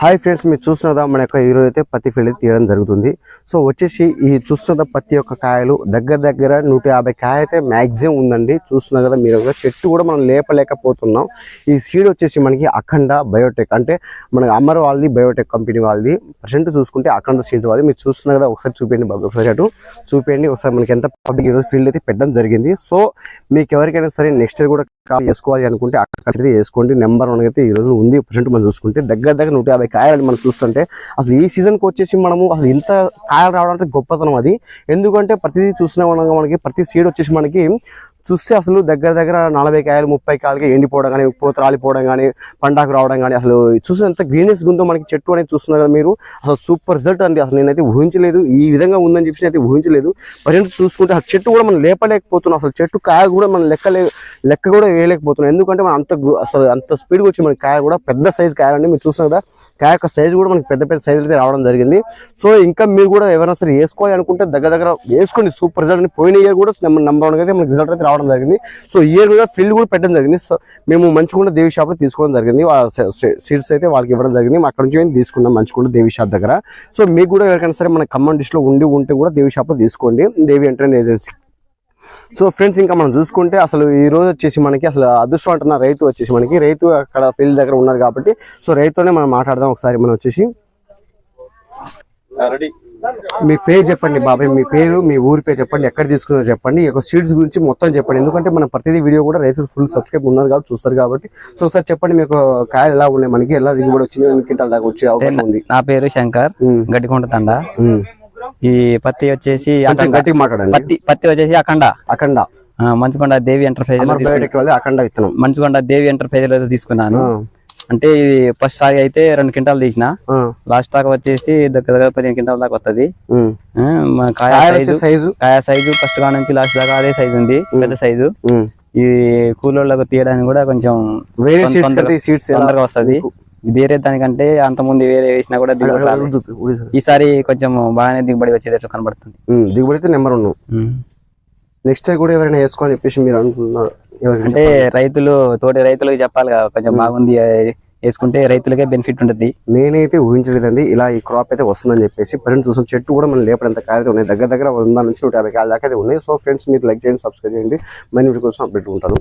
Hi friends మీరు చూస్తున్నదా మన యొక్క ఈరోజు అయితే పత్తి ఫీల్డ్ తీయడం జరుగుతుంది. సో వచ్చేసి ఈ చూస్తున్నదా పత్తి యొక్క కాయలు దగ్గర దగ్గర నూట యాభై కాయ అయితే మ్యాక్సిమం ఉందండి. చూస్తున్నారు కదా మీరు చెట్టు కూడా మనం లేపలేకపోతున్నాం. ఈ సీడ్ వచ్చేసి మనకి అఖండ బయోటెక్ అంటే మన అమర్ వాళ్ళది బయోటెక్ కంపెనీ వాళ్ళది. ప్రజెంట్ చూసుకుంటే అఖండ సీడ్ వాళ్ళది. మీరు చూస్తున్నారు కదా ఒకసారి చూపించండి బాబు ఒకసారి అటు చూపించండి ఒకసారి మనకి ఎంత పబ్లిక్ ఈరోజు ఫీల్డ్ అయితే పెట్టడం జరిగింది. సో మీకు ఎవరికైనా సరే నెక్స్ట్ ఇయర్ కూడా కాల్ వేసుకోవాలి అనుకుంటే అక్కడ వేసుకోండి నెంబర్ వన్ అయితే ఈ రోజు ఉంది. ప్రజెంట్ మనం చూసుకుంటే దగ్గర దగ్గర నూట యాభై కాయలు మనం చూస్తుంటే అసలు ఈ సీజన్కి వచ్చేసి మనము అసలు ఇంత కాయలు రావడం అంటే గొప్పతనం అది. ఎందుకంటే ప్రతిదీ చూసిన మనకి ప్రతి సీడ్ వచ్చేసి మనకి చూస్తే అసలు దగ్గర దగ్గర నలభై కాయలు ముప్పై కాయలకి ఎండిపోవడం కానీ పూత రాలిపోవడం కానీ పండాకు రావడం కానీ అసలు చూసిన ఎంత గ్రీనెస్ గుందో మనకి చెట్టు అనేది చూస్తున్నారు కదా మీరు. అసలు సూపర్ రిజల్ట్ అండి. అసలు నేనైతే ఊహించలేదు. ఈ విధంగా ఉందని చెప్పి అయితే ఊహించలేదు. ప్రజెంట్ చూసుకుంటే అసలు చెట్టు కూడా మనం లేపలేకపోతున్నాం. అసలు చెట్టు కాయ కూడా మనం లెక్కలే లెక్క కూడా వేయలేకపోతున్నాం. ఎందుకంటే మనం అంత అసలు అంత స్పీడ్గా వచ్చి మన కాయ కూడా పెద్ద సైజ్ కాయాలండి మీరు చూస్తున్నారు కదా కాయ యొక్క సైజ్ కూడా మనకి పెద్ద పెద్ద సైజులు అయితే రావడం జరిగింది. సో ఇంకా మీరు కూడా ఎవరైనా సరే వేసుకోవాలి అనుకుంటే దగ్గర దగ్గర వేసుకోండి. సూపర్ రిజల్ట్ పోయిన ఇయర్ కూడా నెంబర్ వన్ అయితే మనకి రిజల్ట్ అయితే రావడం జరిగింది. సో ఇయర్ కూడా ఫీల్డ్ కూడా పెట్టడం జరిగింది. సో మేము మంచుకుంట దేవి షాప్లో తీసుకోవడం జరిగింది. సీడ్స్ అయితే వాళ్ళకి ఇవ్వడం జరిగింది. మేము అక్కడ నుంచి మేము తీసుకున్నాం మంచుకుంట దేవి షాప్ దగ్గర. సో మీకు కూడా ఎవరికైనా సరే మన ఖమ్మం డిష్ ఉండి ఉంటే కూడా దేవి షాప్లో తీసుకోండి. Devi entertain agency so friends ఇంకా మనం చూసుకుంటే అసలు ఈ రోజు వచ్చేసి మనకి అసలు అదృష్టం అంటున్న రైతు వచ్చేసి మనకి. రైతు అక్కడ ఫీల్డ్ దగ్గర ఉన్నారు కాబట్టి. సో రైతుతోనే మనం మాట్లాడదాం ఒకసారి. మనం వచ్చేసి మీ పేరు చెప్పండి బాబాయ్ మీ పేరు మీ ఊరి పేరు చెప్పండి ఎక్కడ తీసుకున్నారో చెప్పండి ఈ యొక్క సీడ్స్ గురించి మొత్తం చెప్పండి. ఎందుకంటే మన ప్రతిదీ వీడియో కూడా రైతులు ఫుల్ సబ్స్క్రైబ్ ఉన్నారు కాబట్టి చూస్తారు కాబట్టి. సో ఒకసారి చెప్పండి మీకు కాయలు ఎలా ఉన్నాయి? మనకి ఎలా దిగుబడి వచ్చింది? ఎన్ని క్వింటాల దాకా వచ్చే అవకాశం ఉంది? నా పేరు శంకర్ ఉమ్, గడ్డికుంట తండ. ఈ పత్తి వచ్చేసి. గట్టిగా మాట్లాడండి. పత్తి పత్తి వచ్చేసి అఖండ. అఖండ. మంచుకొండ దేవి ఎంటర్ప్రైజ్ అఖండ విత్తనం. మంచుకొండ దేవి ఎంటర్ప్రైజ్లో తీసుకున్నాను. అంటే ఫస్ట్ సారి అయితే రెండు క్వింటాలు తీసిన. లాస్ట్ దాకా వచ్చేసి దగ్గర దగ్గర పదిహేను క్వింటాల దాకా వస్తుంది. కాయ సైజు కాయ సైజు ఫస్ట్ కా నుంచి లాస్ట్ దాకా అదే సైజు ఉంది పెద్ద సైజు. ఈ కూలోళ్ళకు తీయడానికి కూడా కొంచెం వేరే తొందరగా- వస్తది. వేరే దానికంటే అంత ముందు వేరే వేసినా కూడా దిగుబడి. ఈసారి కొంచెం బాగానే దిగుబడి వచ్చేటట్లు కనబడుతుంది. దిగుబడి అయితే నెంబర్ ఉన్నాం. నెక్స్ట్ కూడా ఎవరైనా వేసుకోవాలని చెప్పేసి మీరు అనుకుంటున్నారు ఎవరికైనా అంటే రైతులు తోటి రైతులకు చెప్పాలి కదా కొంచెం బాగుంది వేసుకుంటే రైతులకే బెనిఫిట్ ఉంటుంది. నేనైతే ఊహించలేదండి. ఇలా ఈ క్రాప్ అయితే వస్తుందని చెప్పేసి ప్రజెంట్ చూసిన చెట్టు కూడా మనం లేపడంత కాయలు ఉన్నాయి. దగ్గర దగ్గర వంద నుంచి నూట యాభై కాయల దాకా అయితే ఉన్నాయి. సో ఫ్రెండ్స్ మీరు లైక్ చేయండి సబ్స్క్రైబ్ చేయండి. మరి వీటి కోసం అప్డేట్ ఉంటాను.